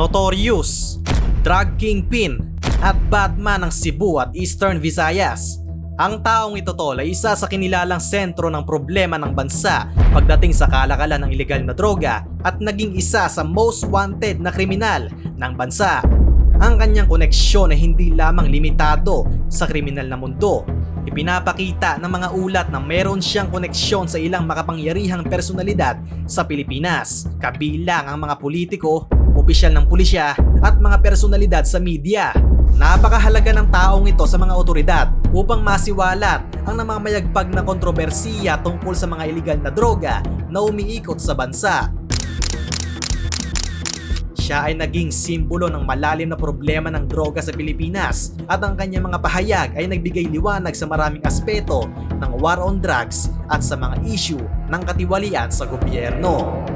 Notorious, Drug Kingpin, at Batman ng Cebu at Eastern Visayas. Ang taong ito tol ay isa sa kinilalang sentro ng problema ng bansa pagdating sa kalakalan ng ilegal na droga at naging isa sa most wanted na kriminal ng bansa. Ang kanyang koneksyon ay hindi lamang limitado sa kriminal na mundo. Ipinapakita ng mga ulat na meron siyang koneksyon sa ilang makapangyarihang personalidad sa Pilipinas, kabilang ang mga politiko, opisyal ng pulisya at mga personalidad sa media. Napakahalaga ng taong ito sa mga otoridad upang masiwalat ang namamayagpag na kontrobersiya tungkol sa mga iligal na droga na umiikot sa bansa. Siya ay naging simbolo ng malalim na problema ng droga sa Pilipinas at ang kanyang mga pahayag ay nagbigay liwanag sa maraming aspeto ng war on drugs at sa mga issue ng katiwalian sa gobyerno.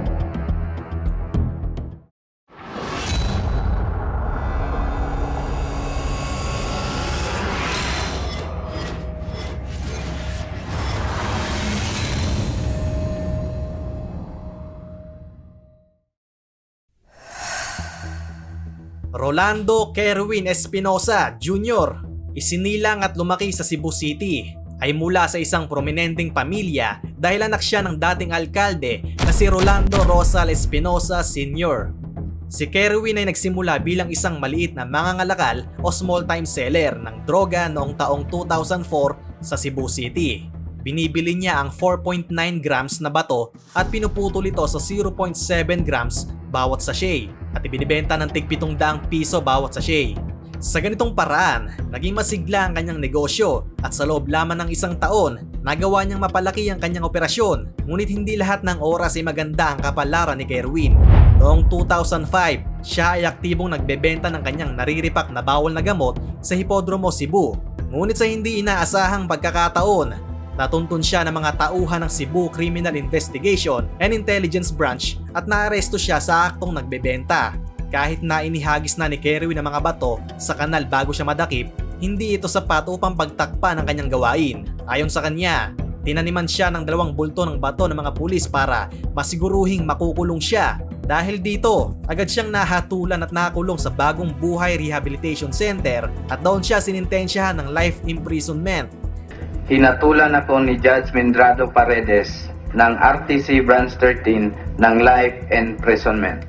Rolando Kerwin Espinosa Jr. Isinilang at lumaki sa Cebu City ay mula sa isang prominenteng pamilya dahil anak siya ng dating alkalde na si Rolando Rosal Espinosa Sr. Si Kerwin ay nagsimula bilang isang maliit na mangangalakal o small-time seller ng droga noong taong 2004 sa Cebu City. Binibili niya ang 4.9 grams na bato at pinuputol ito sa 0.7 grams bawat sachet at ibinibenta ng tig 700 piso bawat sachet. Sa ganitong paraan, naging masigla ang kanyang negosyo at sa loob lamang ng isang taon, nagawa niyang mapalaki ang kanyang operasyon. Ngunit hindi lahat ng oras ay maganda ang kapalaran ni Kerwin. Noong 2005, siya ay aktibong nagbebenta ng kanyang nariripak na bawal na gamot sa Hipodromo Cebu. Ngunit sa hindi inaasahang pagkakataon, Natuntun siya ng mga tauhan ng Cebu Criminal Investigation and Intelligence Branch at naaresto siya sa aktong nagbebenta. Kahit na inihagis na ni Kerwin ang mga bato sa kanal bago siya madakip, hindi ito sapat upang pagtakpa ng kanyang gawain. Ayon sa kanya, tinaniman siya ng dalawang bulto ng bato ng mga pulis para masiguruhing makukulong siya. Dahil dito, agad siyang nahatulan at nakulong sa Bagong Buhay Rehabilitation Center at doon siya sinintensyahan ng life imprisonment hinatulan ako ni Judge Mendrado Paredes ng RTC Branch 13 ng life imprisonment.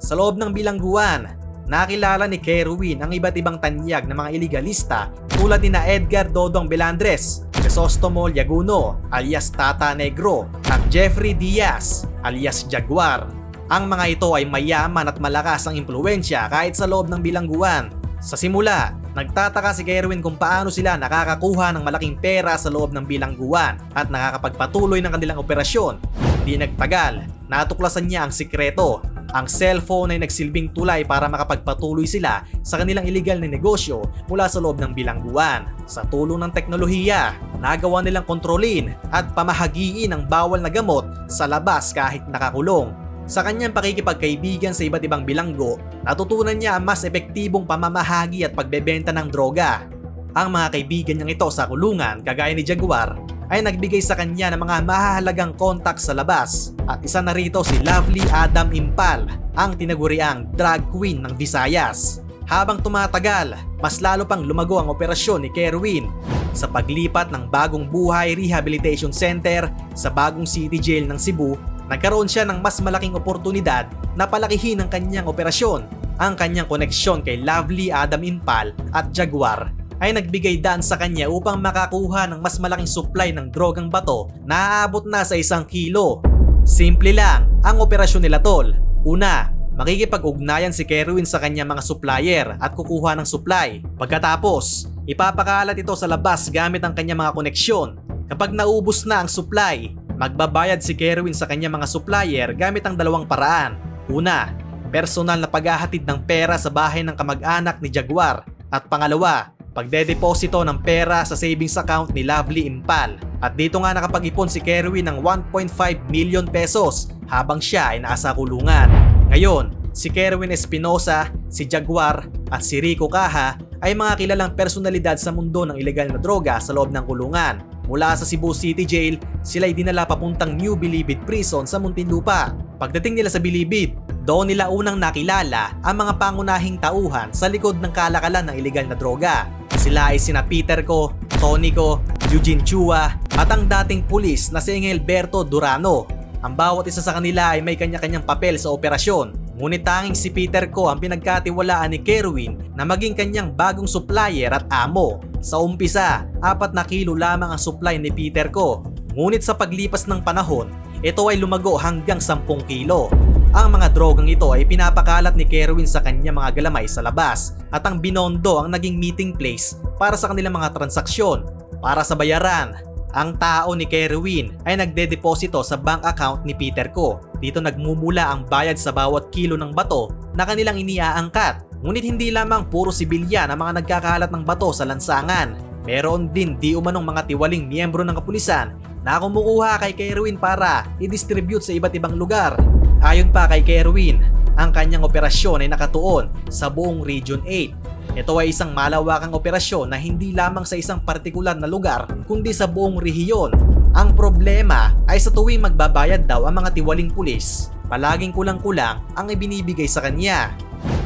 Sa loob ng bilangguan, nakilala ni Kerwin ang iba't ibang tanyag ng mga iligalista tulad ni na Edgar Dodong Belandres, Crisostomo Yaguno alias Tata Negro at Jeffrey Diaz alias Jaguar. Ang mga ito ay mayaman at malakas ang impluensya kahit sa loob ng bilangguan. Sa simula, nagtataka si Kerwin kung paano sila nakakakuha ng malaking pera sa loob ng bilangguan at nakakapagpatuloy ng kanilang operasyon. Di nagtagal, natuklasan niya ang sikreto. Ang cellphone ay nagsilbing tulay para makapagpatuloy sila sa kanilang illegal na negosyo mula sa loob ng bilangguan. Sa tulong ng teknolohiya, nagawa nilang kontrolin at pamahagiin ang bawal na gamot sa labas kahit nakakulong. Sa kanyang pakikipagkaibigan sa iba't ibang bilanggo, natutunan niya ang mas epektibong pamamahagi at pagbebenta ng droga. Ang mga kaibigan niyang ito sa kulungan, kagaya ni Jaguar, ay nagbigay sa kanya ng mga mahalagang kontak sa labas. At isa na rito si Lovely Adam Impal, ang tinaguriang drag queen ng Visayas. Habang tumatagal, mas lalo pang lumago ang operasyon ni Kerwin sa paglipat ng Bagong Buhay Rehabilitation Center sa Bagong City Jail ng Cebu nagkaroon siya ng mas malaking oportunidad na palakihin ang kanyang operasyon. Ang kanyang koneksyon kay Lovely Adam Impal at Jaguar ay nagbigay daan sa kanya upang makakuha ng mas malaking supply ng drogang bato na aabot na sa isang kilo. Simple lang ang operasyon nila tol. Una, makikipag-ugnayan si Kerwin sa kanyang mga supplier at kukuha ng supply. Pagkatapos, ipapakalat ito sa labas gamit ang kanyang mga koneksyon. Kapag naubos na ang supply, Magbabayad si Kerwin sa kanyang mga supplier gamit ang dalawang paraan. Una, personal na paghahatid ng pera sa bahay ng kamag-anak ni Jaguar. At pangalawa, pagdedeposito ng pera sa savings account ni Lovely Impal. At dito nga nakapag-ipon si Kerwin ng 1.5 million pesos habang siya ay nasa kulungan. Ngayon, si Kerwin Espinosa, si Jaguar at si Rico Caja ay mga kilalang personalidad sa mundo ng ilegal na droga sa loob ng kulungan. Mula sa Cebu City Jail, sila ay dinala papuntang New Bilibid Prison sa Muntinlupa. Pagdating nila sa Bilibid, Doon nila unang nakilala ang mga pangunahing tauhan sa likod ng kalakalan ng ilegal na droga. Sila ay sina Peter Ko, Tony Ko, Eugene Chua at ang dating pulis na si Engelberto Durano. Ang bawat isa sa kanila ay may kanya-kanyang papel sa operasyon. Ngunit tanging si Peter Ko ang pinagkatiwalaan ni Kerwin na maging kanyang bagong supplier at amo. Sa umpisa, apat na kilo lamang ang supply ni Peter Ko. Ngunit sa paglipas ng panahon, ito ay lumago hanggang 10 kilo. Ang mga drogang ito ay pinapakalat ni Kerwin sa kanya mga galamay sa labas at ang binondo ang naging meeting place para sa kanilang mga transaksyon. Para sa bayaran, ang tao ni Kerwin ay nagdedeposito sa bank account ni Peter Ko. Dito nagmumula ang bayad sa bawat kilo ng bato na kanilang iniaangkat. Ngunit hindi lamang puro sibilyan ang mga nagkakalat ng bato sa lansangan. Meron din di umanong mga tiwaling miyembro ng kapulisan na kumukuha kay Kerwin para i-distribute sa iba't ibang lugar. Ayon pa kay Kerwin, ang kanyang operasyon ay nakatuon sa buong Region 8. Ito ay isang malawakang operasyon na hindi lamang sa isang partikular na lugar kundi sa buong rehiyon. Ang problema ay sa tuwing magbabayad daw ang mga tiwaling pulis, palaging kulang-kulang ang ibinibigay sa kanya.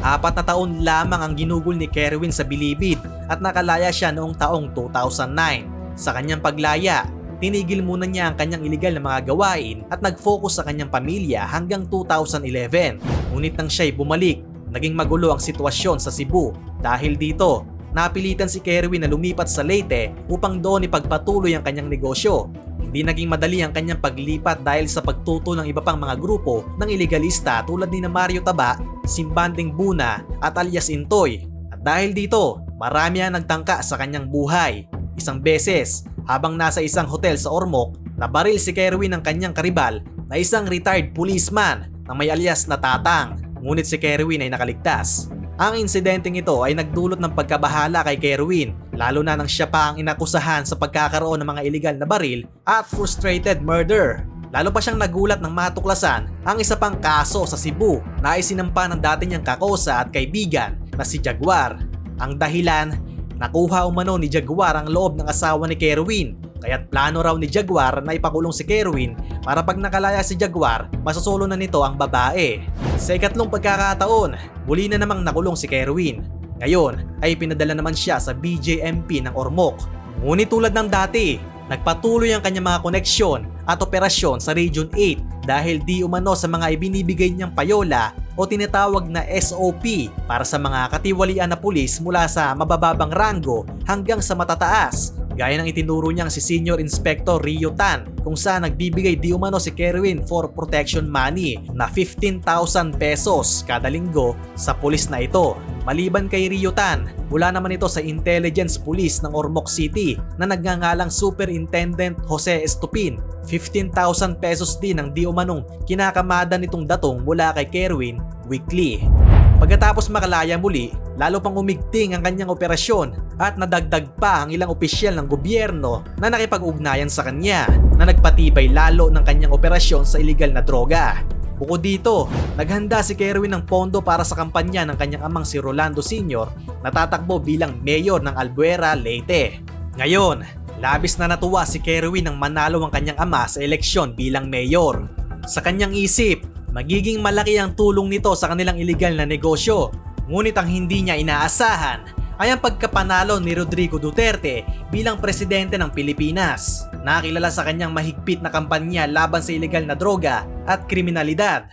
Apat na taon lamang ang ginugol ni Kerwin sa bilibid at nakalaya siya noong taong 2009. Sa kanyang paglaya, tinigil muna niya ang kanyang iligal na mga gawain at nag-focus sa kanyang pamilya hanggang 2011. Ngunit nang siya'y bumalik, naging magulo ang sitwasyon sa Cebu. Dahil dito, napilitan si Kerwin na lumipat sa Leyte upang doon ipagpatuloy ang kanyang negosyo. Hindi naging madali ang kanyang paglipat dahil sa pagtuto ng iba pang mga grupo ng ilegalista tulad ni na Mario Taba, Simbanding Buna at alias Intoy. At dahil dito, marami ang nagtangka sa kanyang buhay. Isang beses, habang nasa isang hotel sa Ormoc, nabaril si Kerwin ng kanyang karibal na isang retired policeman na may alias na Tatang. Ngunit si Kerwin ay nakaligtas. Ang insidenteng ito ay nagdulot ng pagkabahala kay Kerwin, lalo na nang siya pa ang inakusahan sa pagkakaroon ng mga illegal na baril at frustrated murder. Lalo pa siyang nagulat ng matuklasan ang isa pang kaso sa Cebu na isinampa ng dati niyang kakosa at kaibigan na si Jaguar. Ang dahilan, nakuha umano ni Jaguar ang loob ng asawa ni Kerwin Kaya't plano raw ni Jaguar na ipakulong si Kerwin para pag nakalaya si Jaguar, masosolo na nito ang babae. Sa ikatlong pagkakataon, muli na namang nakulong si Kerwin. Ngayon ay pinadala naman siya sa BJMP ng Ormoc. Ngunit tulad ng dati, nagpatuloy ang kanyang mga koneksyon at operasyon sa Region 8 dahil di umano sa mga ibinibigay niyang payola o tinatawag na SOP para sa mga katiwalian na pulis mula sa mabababang rango hanggang sa matataas gaya ng itinuro niyang si Senior Inspector Rio Tan kung saan nagbibigay di umano si Kerwin for protection money na 15,000 pesos kada linggo sa pulis na ito. Maliban kay Rio Tan, mula naman ito sa Intelligence Police ng Ormoc City na nagngangalang Superintendent Jose Estupin. 15,000 pesos din ang di umanong kinakamada nitong datong mula kay Kerwin weekly. Pagkatapos makalaya muli, lalo pang umigting ang kanyang operasyon at nadagdag pa ang ilang opisyal ng gobyerno na nakipag-ugnayan sa kanya na nagpatibay lalo ng kanyang operasyon sa illegal na droga. Bukod dito, naghanda si Kerwin ng pondo para sa kampanya ng kanyang amang si Rolando Sr. na tatakbo bilang mayor ng Albuera, Leyte. Ngayon, labis na natuwa si Kerwin nang manalo ang kanyang ama sa eleksyon bilang mayor. Sa kanyang isip, magiging malaki ang tulong nito sa kanilang illegal na negosyo. Ngunit ang hindi niya inaasahan ay ang pagkapanalo ni Rodrigo Duterte bilang presidente ng Pilipinas. Nakilala sa kanyang mahigpit na kampanya laban sa ilegal na droga at kriminalidad.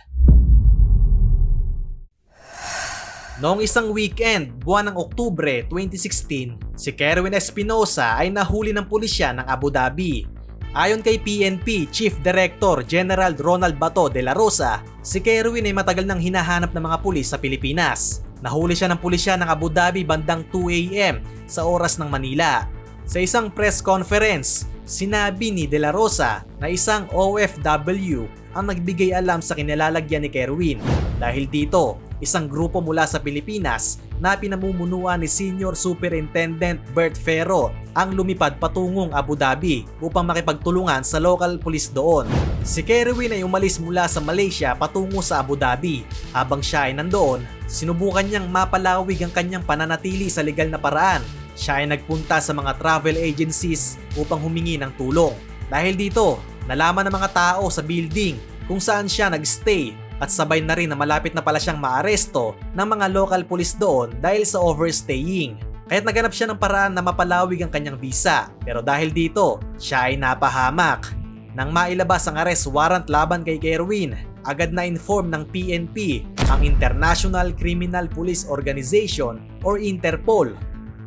Noong isang weekend, buwan ng Oktubre 2016, si Kerwin Espinosa ay nahuli ng pulisya ng Abu Dhabi. Ayon kay PNP Chief Director General Ronald Bato de la Rosa, si Kerwin ay matagal nang hinahanap ng mga pulis sa Pilipinas. Nahuli siya ng pulisya ng Abu Dhabi bandang 2 a.m. sa oras ng Manila. Sa isang press conference, sinabi ni De La Rosa na isang OFW ang nagbigay alam sa kinalalagyan ni Kerwin. Dahil dito, isang grupo mula sa Pilipinas na pinamumunuan ni Senior Superintendent Bert Ferro ang lumipad patungong Abu Dhabi upang makipagtulungan sa local police doon. Si Kerwin ay umalis mula sa Malaysia patungo sa Abu Dhabi. Habang siya ay nandoon, sinubukan niyang mapalawig ang kanyang pananatili sa legal na paraan. Siya ay nagpunta sa mga travel agencies upang humingi ng tulong. Dahil dito, nalaman ng mga tao sa building kung saan siya nagstay at sabay na rin na malapit na pala siyang maaresto ng mga local police doon dahil sa overstaying. Kaya't naganap siya ng paraan na mapalawig ang kanyang visa. Pero dahil dito, siya ay napahamak. Nang mailabas ang arrest warrant laban kay Kerwin, agad na inform ng PNP ang International Criminal Police Organization or Interpol.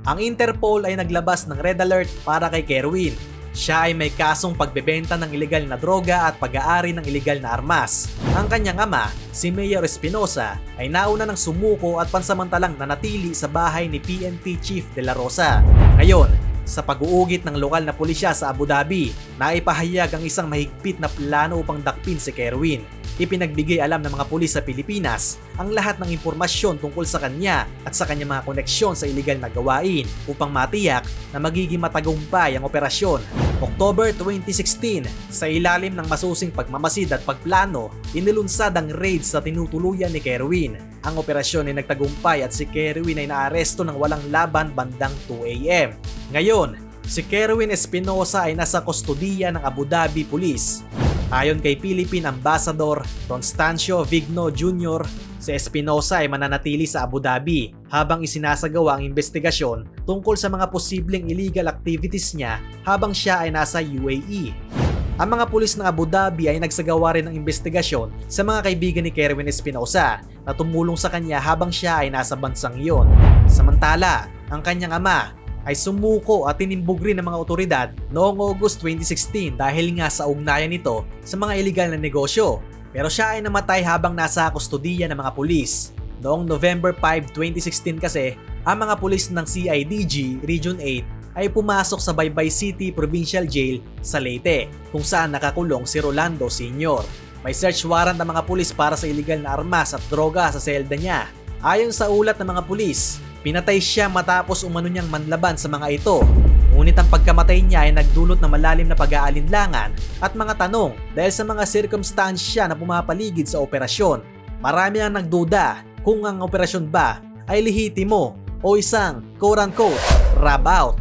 Ang Interpol ay naglabas ng red alert para kay Kerwin. Siya ay may kasong pagbebenta ng ilegal na droga at pag-aari ng ilegal na armas. Ang kanyang ama, si Mayor Espinosa, ay nauna ng sumuko at pansamantalang nanatili sa bahay ni PNP Chief De La Rosa. Ngayon, sa pag-uugit ng lokal na pulisya sa Abu Dhabi, naipahayag ang isang mahigpit na plano upang dakpin si Kerwin. Ipinagbigay alam ng mga pulis sa Pilipinas ang lahat ng impormasyon tungkol sa kanya at sa kanyang mga koneksyon sa iligal na gawain upang matiyak na magiging matagumpay ang operasyon. October 2016, sa ilalim ng masusing pagmamasid at pagplano, inilunsad ang raid sa tinutuluyan ni Kerwin. Ang operasyon ay nagtagumpay at si Kerwin ay naaresto ng walang laban bandang 2am. Ngayon, si Kerwin Espinosa ay nasa kustodiya ng Abu Dhabi Police. Ayon kay Philippine Ambassador Constancio Vigno Jr., si Espinosa ay mananatili sa Abu Dhabi habang isinasagawa ang investigasyon tungkol sa mga posibleng illegal activities niya habang siya ay nasa UAE. Ang mga pulis ng Abu Dhabi ay nagsagawa rin ng investigasyon sa mga kaibigan ni Kerwin Espinosa na tumulong sa kanya habang siya ay nasa bansang iyon. Samantala, ang kanyang ama ay sumuko at tinimbog rin ng mga otoridad noong August 2016 dahil nga sa ugnayan nito sa mga illegal na negosyo. Pero siya ay namatay habang nasa kustodiya ng mga pulis. Noong November 5, 2016 kasi, ang mga pulis ng CIDG Region 8 ay pumasok sa Baybay City Provincial Jail sa Leyte kung saan nakakulong si Rolando Sr. May search warrant ng mga pulis para sa illegal na armas at droga sa selda niya. Ayon sa ulat ng mga pulis, Pinatay siya matapos umano niyang manlaban sa mga ito. Ngunit ang pagkamatay niya ay nagdulot ng malalim na pag-aalinlangan at mga tanong dahil sa mga sirkumstansya na pumapaligid sa operasyon. Marami ang nagduda kung ang operasyon ba ay lihitimo o isang quote-unquote rub out.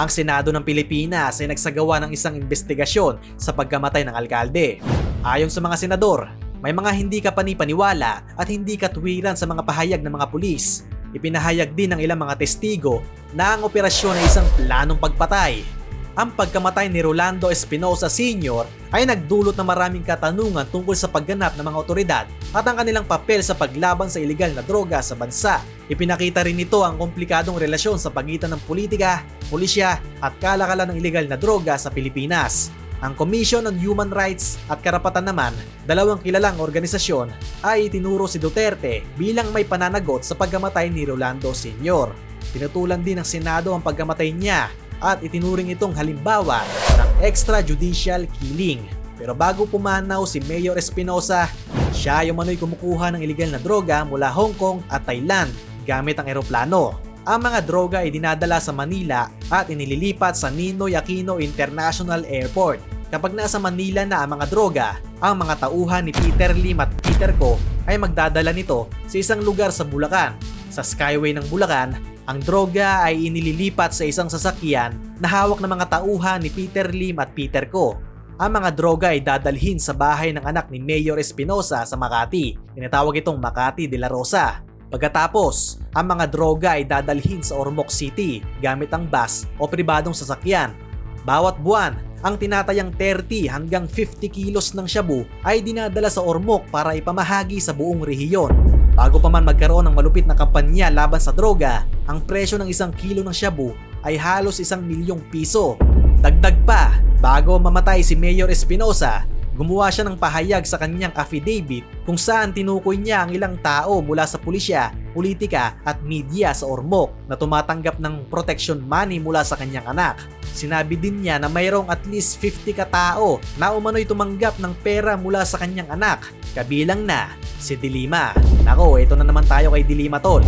Ang Senado ng Pilipinas ay nagsagawa ng isang investigasyon sa pagkamatay ng alkalde. Ayon sa mga senador, may mga hindi ka panipaniwala at hindi katwiran sa mga pahayag ng mga pulis Ipinahayag din ng ilang mga testigo na ang operasyon ay isang planong pagpatay. Ang pagkamatay ni Rolando Espinosa Sr. ay nagdulot ng maraming katanungan tungkol sa pagganap ng mga otoridad at ang kanilang papel sa paglaban sa ilegal na droga sa bansa. Ipinakita rin nito ang komplikadong relasyon sa pagitan ng politika, pulisya at kalakalan ng ilegal na droga sa Pilipinas. Ang Commission on Human Rights at Karapatan naman, dalawang kilalang organisasyon, ay itinuro si Duterte bilang may pananagot sa pagkamatay ni Rolando Sr. Tinutulan din ng Senado ang pagkamatay niya at itinuring itong halimbawa ng extrajudicial killing. Pero bago pumanaw si Mayor Espinosa, siya yung manoy kumukuha ng illegal na droga mula Hong Kong at Thailand gamit ang eroplano. Ang mga droga ay dinadala sa Manila at inililipat sa Ninoy Aquino International Airport. Kapag nasa Manila na ang mga droga, ang mga tauhan ni Peter Lim at Peter Ko ay magdadala nito sa isang lugar sa Bulacan. Sa Skyway ng Bulacan, ang droga ay inililipat sa isang sasakyan na hawak ng mga tauhan ni Peter Lim at Peter Ko. Ang mga droga ay dadalhin sa bahay ng anak ni Mayor Espinosa sa Makati. Tinatawag itong Makati de la Rosa. Pagkatapos, ang mga droga ay dadalhin sa Ormoc City gamit ang bus o pribadong sasakyan. Bawat buwan, ang tinatayang 30 hanggang 50 kilos ng shabu ay dinadala sa Ormoc para ipamahagi sa buong rehiyon. Bago pa man magkaroon ng malupit na kampanya laban sa droga, ang presyo ng isang kilo ng shabu ay halos isang milyong piso. Dagdag pa, bago mamatay si Mayor Espinosa, gumawa siya ng pahayag sa kanyang affidavit kung saan tinukoy niya ang ilang tao mula sa pulisya, politika at media sa Ormoc na tumatanggap ng protection money mula sa kanyang anak. Sinabi din niya na mayroong at least 50 katao na umano'y tumanggap ng pera mula sa kanyang anak, kabilang na si Dilima. Nako, ito na naman tayo kay Dilima tol.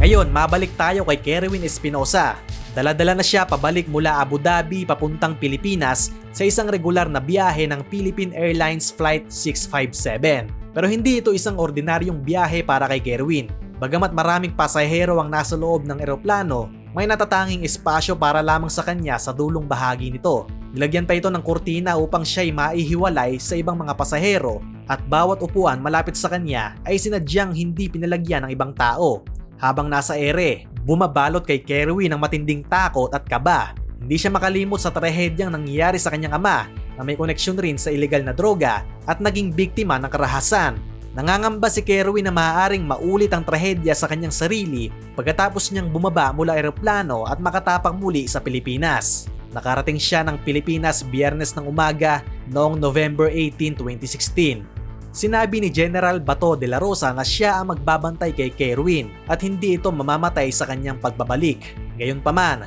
Ngayon, mabalik tayo kay Kerwin Espinosa. Daladala na siya pabalik mula Abu Dhabi papuntang Pilipinas sa isang regular na biyahe ng Philippine Airlines Flight 657. Pero hindi ito isang ordinaryong biyahe para kay Kerwin. Bagamat maraming pasahero ang nasa loob ng eroplano, may natatanging espasyo para lamang sa kanya sa dulong bahagi nito. Nilagyan pa ito ng kurtina upang siya'y maihiwalay sa ibang mga pasahero at bawat upuan malapit sa kanya ay sinadyang hindi pinalagyan ng ibang tao. Habang nasa ere, bumabalot kay Kerwin ng matinding takot at kaba. Hindi siya makalimot sa trahedyang nangyari sa kanyang ama na may koneksyon rin sa ilegal na droga at naging biktima ng karahasan. Nangangamba si Kerwin na maaaring maulit ang trahedya sa kanyang sarili pagkatapos niyang bumaba mula eroplano at makatapak muli sa Pilipinas. Nakarating siya ng Pilipinas biyernes ng umaga noong November 18, 2016. Sinabi ni General Bato de la Rosa na siya ang magbabantay kay Kerwin at hindi ito mamamatay sa kanyang pagbabalik. Gayunpaman,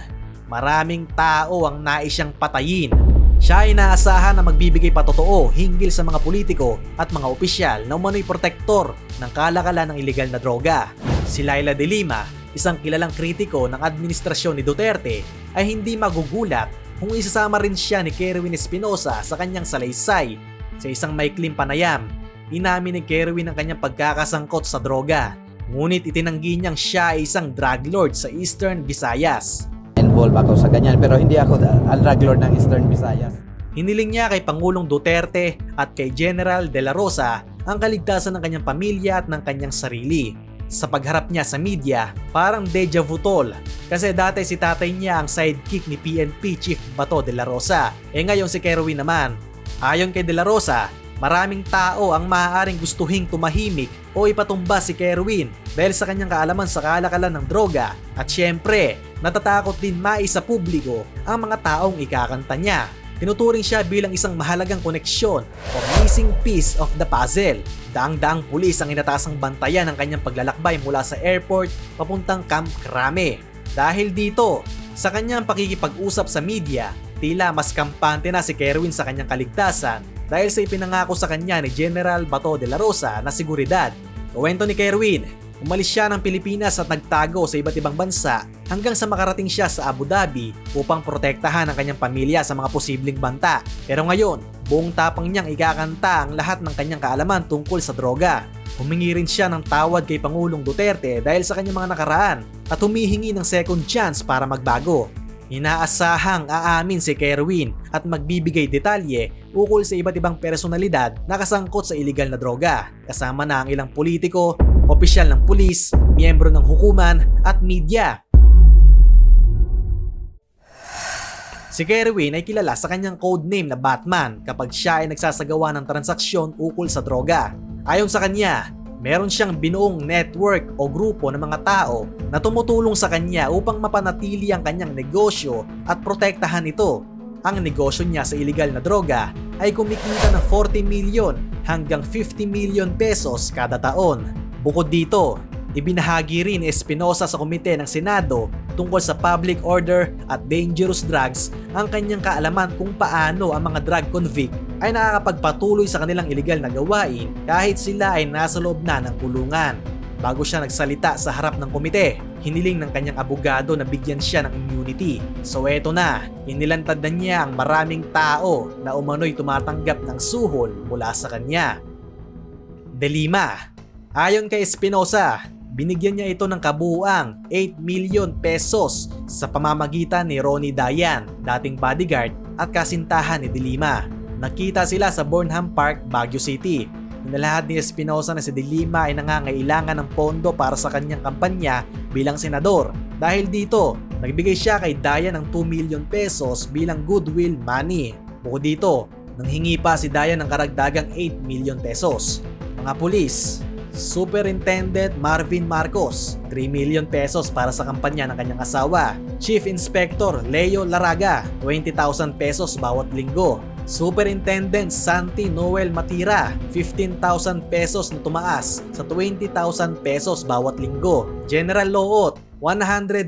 maraming tao ang nais siyang patayin. Siya ay naasahan na magbibigay patotoo hinggil sa mga politiko at mga opisyal na umano'y protektor ng kalakalan ng ilegal na droga. Si Laila de Lima, isang kilalang kritiko ng administrasyon ni Duterte, ay hindi magugulat kung isasama rin siya ni Kerwin Espinosa sa kanyang salaysay. Sa isang maikling panayam, inamin ni Kerwin ang kanyang pagkakasangkot sa droga. Ngunit itinanggi niyang siya ay isang drug lord sa Eastern Visayas. involved ako sa ganyan pero hindi ako ang drug lord ng Eastern Visayas. Hiniling niya kay Pangulong Duterte at kay General De La Rosa ang kaligtasan ng kanyang pamilya at ng kanyang sarili. Sa pagharap niya sa media, parang deja vu tol. Kasi dati si tatay niya ang sidekick ni PNP Chief Bato De La Rosa. E ngayon si Kerwin naman. Ayon kay De La Rosa, maraming tao ang maaaring gustuhing tumahimik o ipatumba si Kerwin dahil sa kanyang kaalaman sa kalakalan ng droga. At syempre, natatakot din mais sa publiko ang mga taong ikakanta niya. Tinuturing siya bilang isang mahalagang koneksyon o missing piece of the puzzle. Daang-daang pulis ang inatasang bantayan ng kanyang paglalakbay mula sa airport papuntang Camp Crame. Dahil dito, sa kanyang pakikipag-usap sa media, tila mas kampante na si Kerwin sa kanyang kaligtasan dahil sa ipinangako sa kanya ni General Bato de la Rosa na seguridad. Kuwento ni Kerwin, umalis siya ng Pilipinas at nagtago sa iba't ibang bansa hanggang sa makarating siya sa Abu Dhabi upang protektahan ang kanyang pamilya sa mga posibleng banta. Pero ngayon, buong tapang niyang ikakanta ang lahat ng kanyang kaalaman tungkol sa droga. Humingi rin siya ng tawad kay Pangulong Duterte dahil sa kanyang mga nakaraan at humihingi ng second chance para magbago. Inaasahang aamin si Kerwin at magbibigay detalye ukol sa iba't ibang personalidad na kasangkot sa iligal na droga, kasama na ang ilang politiko, opisyal ng pulis, miyembro ng hukuman at media. Si Kerwin ay kilala sa kanyang codename na Batman kapag siya ay nagsasagawa ng transaksyon ukol sa droga. Ayon sa kanya, meron siyang binuong network o grupo ng mga tao na tumutulong sa kanya upang mapanatili ang kanyang negosyo at protektahan ito. Ang negosyo niya sa iligal na droga ay kumikita ng 40 million hanggang 50 million pesos kada taon. Bukod dito, ibinahagi rin ni Espinosa sa komite ng Senado tungkol sa public order at dangerous drugs ang kanyang kaalaman kung paano ang mga drug convict ay nakakapagpatuloy sa kanilang iligal na gawain kahit sila ay nasa loob na ng kulungan. Bago siya nagsalita sa harap ng komite, hiniling ng kanyang abogado na bigyan siya ng immunity. So eto na, inilantad na niya ang maraming tao na umano'y tumatanggap ng suhol mula sa kanya. Delima, ayon kay Espinosa, binigyan niya ito ng kabuuang 8 million pesos sa pamamagitan ni Ronnie Dayan, dating bodyguard at kasintahan ni Delima. Nakita sila sa Burnham Park, Baguio City. Inalahad ni Espinosa na si Delima ay nangangailangan ng pondo para sa kanyang kampanya bilang senador. Dahil dito, nagbigay siya kay Dayan ng 2 million pesos bilang goodwill money. Bukod dito, nanghingi pa si Dayan ng karagdagang 8 million pesos. Mga pulis, Superintendent Marvin Marcos, 3 million pesos para sa kampanya ng kanyang asawa. Chief Inspector Leo Laraga, 20,000 pesos bawat linggo. Superintendent Santi Noel Matira, 15,000 pesos na tumaas sa 20,000 pesos bawat linggo. General Loot, 120,000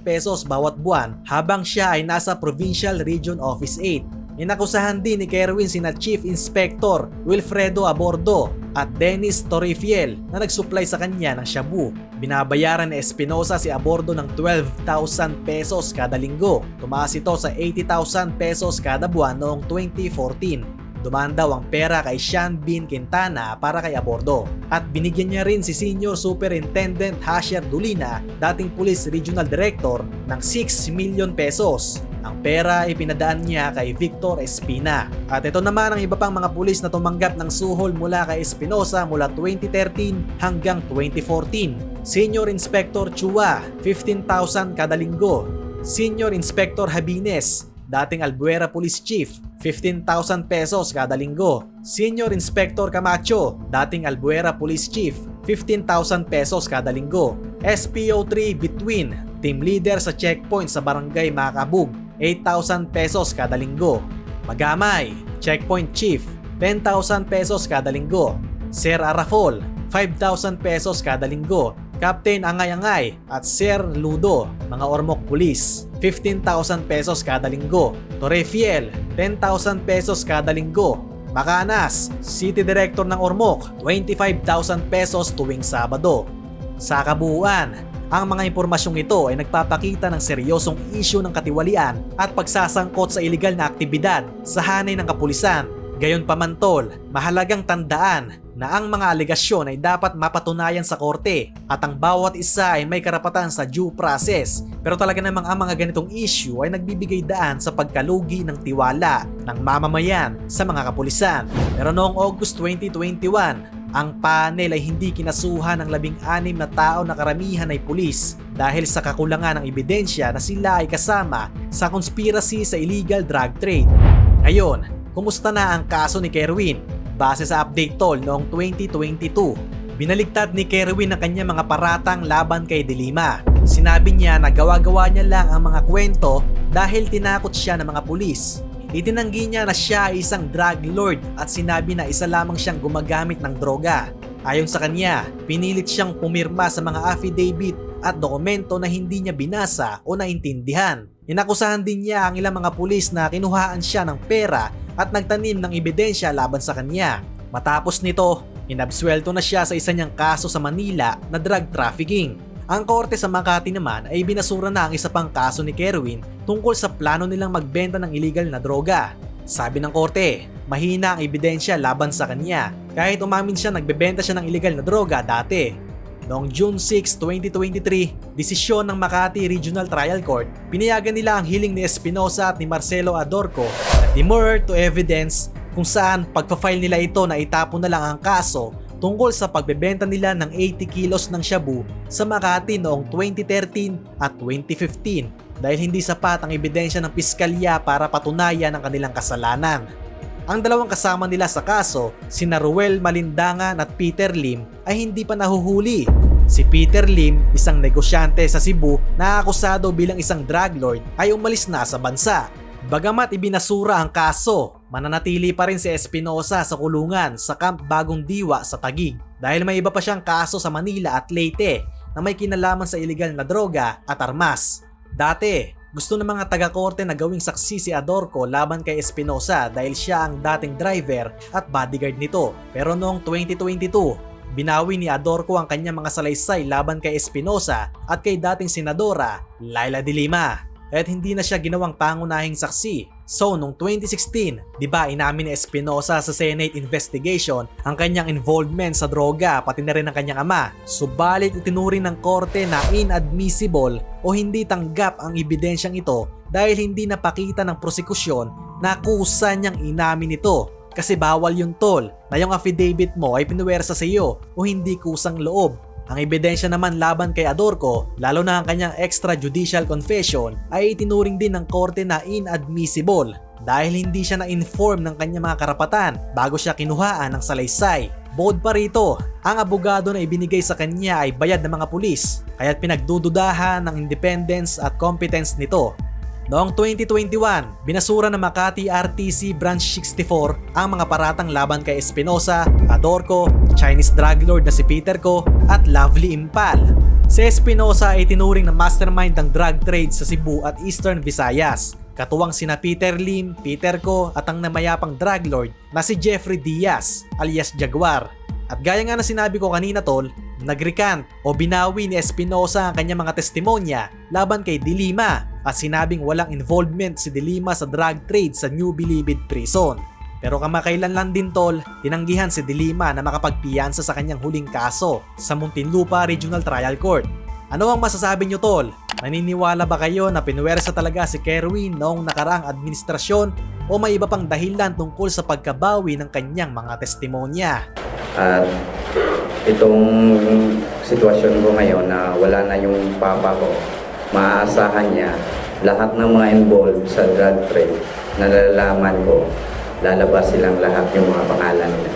pesos bawat buwan habang siya ay nasa Provincial Region Office 8. Inakusahan din ni Kerwin sina Chief Inspector Wilfredo Abordo at Dennis Torrifiel na nagsupply sa kanya ng shabu. Binabayaran ni Espinosa si Abordo ng 12,000 pesos kada linggo. Tumaas ito sa 80,000 pesos kada buwan noong 2014. Dumaan daw ang pera kay Sean Bin Quintana para kay Abordo. At binigyan niya rin si Senior Superintendent Hasher Dulina, dating Police Regional Director, ng 6 million pesos. Ang pera ay pinadaan niya kay Victor Espina. At ito naman ang iba pang mga pulis na tumanggap ng suhol mula kay Espinosa mula 2013 hanggang 2014. Senior Inspector Chua, 15,000 kada linggo. Senior Inspector Habines, dating Albuera Police Chief, 15,000 pesos kada linggo. Senior Inspector Camacho, dating Albuera Police Chief, 15,000 pesos kada linggo. SPO3 Between, team leader sa checkpoint sa Barangay Makabug, 8,000 pesos kada linggo. Magamay, checkpoint chief, 10,000 pesos kada linggo. Sir Arafol, 5,000 pesos kada linggo. Captain Angay-Angay at Sir Ludo, mga Ormoc Police, 15,000 pesos kada linggo. Torrefiel, 10,000 pesos kada linggo. Makanas, City Director ng Ormoc, 25,000 pesos tuwing Sabado. Sa kabuuan, ang mga impormasyong ito ay nagpapakita ng seryosong isyu ng katiwalian at pagsasangkot sa iligal na aktibidad sa hanay ng kapulisan. Gayon pa man tol, mahalagang tandaan na ang mga alegasyon ay dapat mapatunayan sa korte at ang bawat isa ay may karapatan sa due process. Pero talaga namang ang mga ganitong issue ay nagbibigay daan sa pagkalugi ng tiwala ng mamamayan sa mga kapulisan. Pero noong August 2021, ang panel ay hindi kinasuhan ng labing-anim na tao na karamihan ay pulis dahil sa kakulangan ng ebidensya na sila ay kasama sa conspiracy sa illegal drug trade. Ngayon, kumusta na ang kaso ni Kerwin? Base sa update tol noong 2022, binaligtad ni Kerwin ang kanyang mga paratang laban kay Delima. Sinabi niya na gawa-gawa niya lang ang mga kwento dahil tinakot siya ng mga pulis. Itinanggi niya na siya ay isang drug lord at sinabi na isa lamang siyang gumagamit ng droga. Ayon sa kanya, pinilit siyang pumirma sa mga affidavit at dokumento na hindi niya binasa o naintindihan. Inakusahan din niya ang ilang mga pulis na kinuhaan siya ng pera at nagtanim ng ebidensya laban sa kanya. Matapos nito, inabswelto na siya sa isa niyang kaso sa Manila na drug trafficking. Ang korte sa Makati naman ay binasura na ang isa pang kaso ni Kerwin tungkol sa plano nilang magbenta ng illegal na droga. Sabi ng korte, mahina ang ebidensya laban sa kanya kahit umamin siya nagbebenta siya ng illegal na droga dati. Noong June 6, 2023, desisyon ng Makati Regional Trial Court, pinayagan nila ang hiling ni Espinosa at ni Marcelo Adorco na demur to evidence kung saan pagpa-file nila ito na itapon na lang ang kaso tungkol sa pagbebenta nila ng 80 kilos ng shabu sa Makati noong 2013 at 2015 dahil hindi sapat ang ebidensya ng piskalya para patunayan ang kanilang kasalanan. Ang dalawang kasama nila sa kaso, sina Ruel Malindangan at Peter Lim ay hindi pa nahuhuli. Si Peter Lim, isang negosyante sa Cebu na akusado bilang isang drug lord ay umalis na sa bansa. Bagamat ibinasura ang kaso, mananatili pa rin si Espinosa sa kulungan sa Camp Bagong Diwa sa Tagig dahil may iba pa siyang kaso sa Manila at Leyte na may kinalaman sa iligal na droga at armas. Dati, gusto ng mga taga-korte na gawing saksi si Adorco laban kay Espinosa dahil siya ang dating driver at bodyguard nito. Pero noong 2022, binawi ni Adorco ang kanyang mga salaysay laban kay Espinosa at kay dating senadora Laila de Lima. At hindi na siya ginawang pangunahing saksi. So, noong 2016, di ba inamin ni Espinosa sa Senate investigation ang kanyang involvement sa droga pati na rin ang kanyang ama. Subalit itinuring ng korte na inadmissible o hindi tanggap ang ebidensyang ito dahil hindi napakita ng prosekusyon na kusa niyang inamin ito. Kasi bawal yung tol na yung affidavit mo ay pinuwersa sa iyo o hindi kusang loob. Ang ebidensya naman laban kay Adorco, lalo na ang kanyang extrajudicial confession, ay itinuring din ng korte na inadmissible dahil hindi siya na-inform ng kanyang mga karapatan bago siya kinuhaan ng salaysay. Bukod pa rito, ang abogado na ibinigay sa kanya ay bayad ng mga pulis, kaya't pinagdududahan ng independence at competence nito. Noong 2021, binasura ng Makati RTC Branch 64 ang mga paratang laban kay Espinosa, Adorco, Chinese drug lord na si Peter Ko at Lovely Impal. Si Espinosa ay tinuring na mastermind ng drug trade sa Cebu at Eastern Visayas. Katuwang sina Peter Lim, Peter Ko at ang namayapang drug lord na si Jeffrey Diaz alias Jaguar. At gaya nga na sinabi ko kanina tol, nagrecant o binawi ni Espinosa ang kanyang mga testimonya laban kay Dilima at sinabing walang involvement si Dilima sa drug trade sa New Bilibid Prison. Pero kamakailan lang din tol, tinanggihan si Dilima na makapagpiyansa sa kanyang huling kaso sa Muntinlupa Regional Trial Court. Ano ang masasabi nyo tol? Naniniwala ba kayo na pinuwersa talaga si Kerwin noong nakaraang administrasyon o may iba pang dahilan tungkol sa pagkabawi ng kanyang mga testimonya? At itong sitwasyon ko ngayon na wala na yung papa ko, maaasahan niya lahat ng mga involved sa drug trade na nalalaman ko, lalabas silang lahat yung mga pangalan nila.